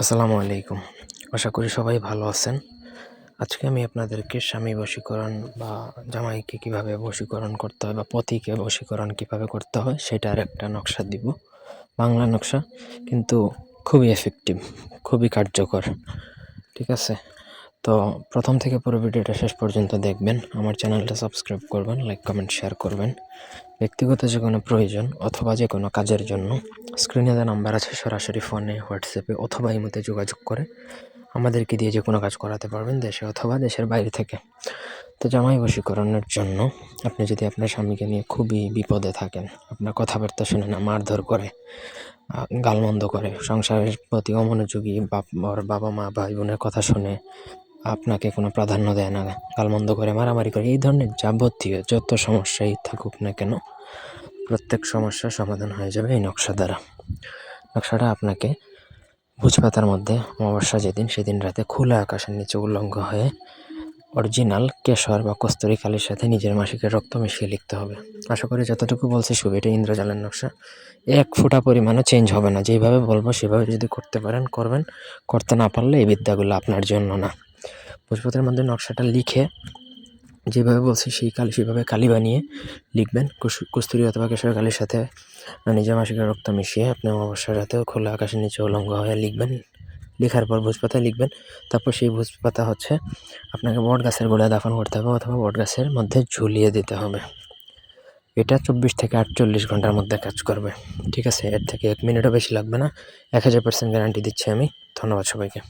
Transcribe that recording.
আসসালামু আলাইকুম। আশা করি সবাই ভালো আছেন। আজকে আমি আপনাদেরকে স্বামী বশীকরণ বা জামাইকে কীভাবে বশীকরণ করতে হয় বা পতিকে বশীকরণ কীভাবে করতে হয় সেটার একটা নকশা দিব। বাংলা নকশা, কিন্তু খুবই এফেক্টিভ খুবই কার্যকর। ঠিক আছে? তো প্রথম থেকে পুরো ভিডিওটা শেষ পর্যন্ত দেখবেন। আমার চ্যানেলটা সাবস্ক্রাইব করবেন, লাইক, কমেন্ট, শেয়ার করবেন। ব্যক্তিগত যে কোনো প্রয়োজন অথবা যে কোনো কাজের জন্য স্ক্রিনে যে নাম্বার আছে, সরাসরি ফোনে, হোয়াটসঅ্যাপে অথবা ইমোতে যোগাযোগ করে আমাদেরকে দিয়ে যে কোনো কাজ করাতে পারবেন দেশে অথবা দেশের বাইরে থেকে। তো জামাই বশীকরণের জন্য আপনি যদি আপনার স্বামীকে নিয়ে খুবই বিপদে থাকেন, আপনার কথাবার্তা শুনে না, মারধর করে গালমন্দ করে, সংসারের প্রতি অমনোযোগী বাপ বাবা মা ভাই বোনের কথা শুনে আপনাকে কোনো প্রাধান্য দেয় না। গালমন্দ করে মারামারি করে, এই ধরনের যাবতীয় যত সমস্যাই থাকুক না কেন, প্রত্যেক সমস্যার সমাধান হয়ে যাবে এই নকশা দ্বারা। নকশাটা আপনাকে ভোজপাতার মধ্যে অমাবস্যা যেদিন, সেদিন রাতে খোলা আকাশের নিচে উল্লঙ্ঘ হয়ে অরিজিনাল কেশর বা কস্তুরি কালির সাথে নিজের মাসিকের রক্ত মিশিয়ে লিখতে হবে। আশা করি যতটুকু বলছি শুভ এটা ইন্দ্রজালের নকশা। এক ফোঁটা পরিমাণও চেঞ্জ হবে না। যেভাবে বলব, সেভাবে যদি করতে পারেন, করবেন। করতে না পারলে এই বিদ্যাগুলো আপনার জন্য না। ভোজপাতের মধ্যে নকশাটা লিখে যেভাবে বলছি সেই কালি, সেভাবে কালি বানিয়ে লিখবেন। কুস- কস্তুরি অথবা কেশর কালির সাথে নিজের মাসিকের রক্ত মিশিয়ে আপনি অবসর রাতেও খোলা আকাশের নিচে উলঙ্গ হয়ে লিখবেন। লেখার পর ভোজপাতা লিখবেন। তারপর সেই ভোজপাতা হচ্ছে আপনাকে বট গাছের গোড়ায় দাফন করতে হবে অথবা বট গাছের মধ্যে ঝুলিয়ে দিতে হবে। এটা চব্বিশ থেকে আটচল্লিশ ঘণ্টার মধ্যে কাজ করবে। ঠিক আছে? এর থেকে এক মিনিটও বেশি লাগবে না। এক হাজার পার্সেন্ট গ্যারান্টি দিচ্ছি আমি। ধন্যবাদ সবাইকে।